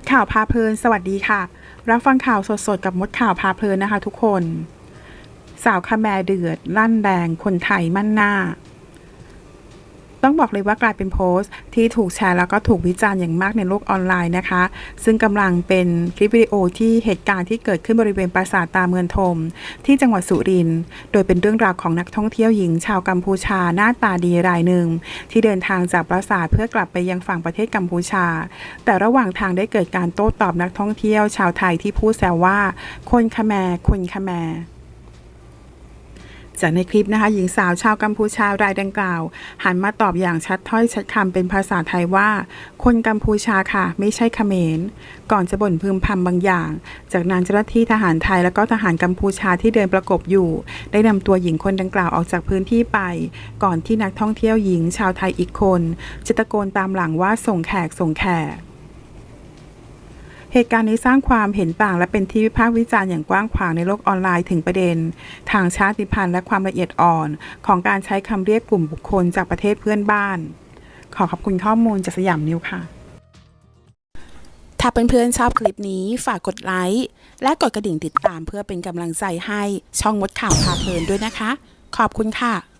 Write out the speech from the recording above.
ดข่าวพาเพลิน สวัสดีค่ะ รับฟังข่าวสดๆ กับมดข่าวพาเพลินนะคะทุกคน สาวคาแมเดือด ลั่นแดงคนไทยมั่นหน้า ต้องบอกเลยว่ากลายเป็นโพสต์ ที่ถูกแชร์แล้วก็ถูกวิจารณ์อย่างมากในโลกออนไลน์นะคะ ซึ่งกำลังเป็นคลิปวิดีโอที่เหตุการณ์ที่เกิดขึ้นบริเวณปราสาทตาเมืองทม ที่จังหวัดสุรินทร์โดยเป็นเรื่องราวของนักท่องเที่ยวหญิงชาวกัมพูชาหน้าตาดีรายหนึ่ง ที่เดินทางจากปราสาทเพื่อกลับไปยังฝั่งประเทศกัมพูชา แต่ระหว่างทางได้เกิดการโต้ตอบนักท่องเที่ยวชาวไทยที่พูดแซวว่า คนคแมร์คนคแมร์ จากในคลิปนะคะ หญิงสาวชาวกัมพูชารายดังกล่าว หันมาตอบอย่างชัดถ้อยชัดคำเป็นภาษาไทยว่า คนกัมพูชาค่ะ ไม่ใช่เขมร ก่อนจะบ่นพึมพำบางอย่าง จากนั้นเจ้าหน้าที่ทหารไทยและก็ทหารกัมพูชาที่เดินประกบอยู่ ได้นำตัวหญิงคนดังกล่าวออกจากพื้นที่ไป ก่อนที่นักท่องเที่ยวหญิงชาวไทยอีกคน จะตะโกนตามหลังว่าส่งแขกส่งแขก เหตุการณ์นี้สร้างความเห็นต่างและเป็นที่วิพากษ์วิจารณ์อย่างกว้างขวางในโลกออนไลน์ถึงประเด็น ทางชาติพันธุ์และความละเอียดอ่อน ของการใช้คำเรียกกลุ่มบุคคลจากประเทศเพื่อนบ้าน ขอขอบคุณข้อมูลจากสยามนิวค่ะ ถ้าเพื่อนๆชอบคลิปนี้ฝากกดไลค์และกดกระดิ่งติดตามเพื่อเป็นกำลังใจให้ช่องมดข่าวพาเพลินด้วยนะคะ ขอบคุณค่ะ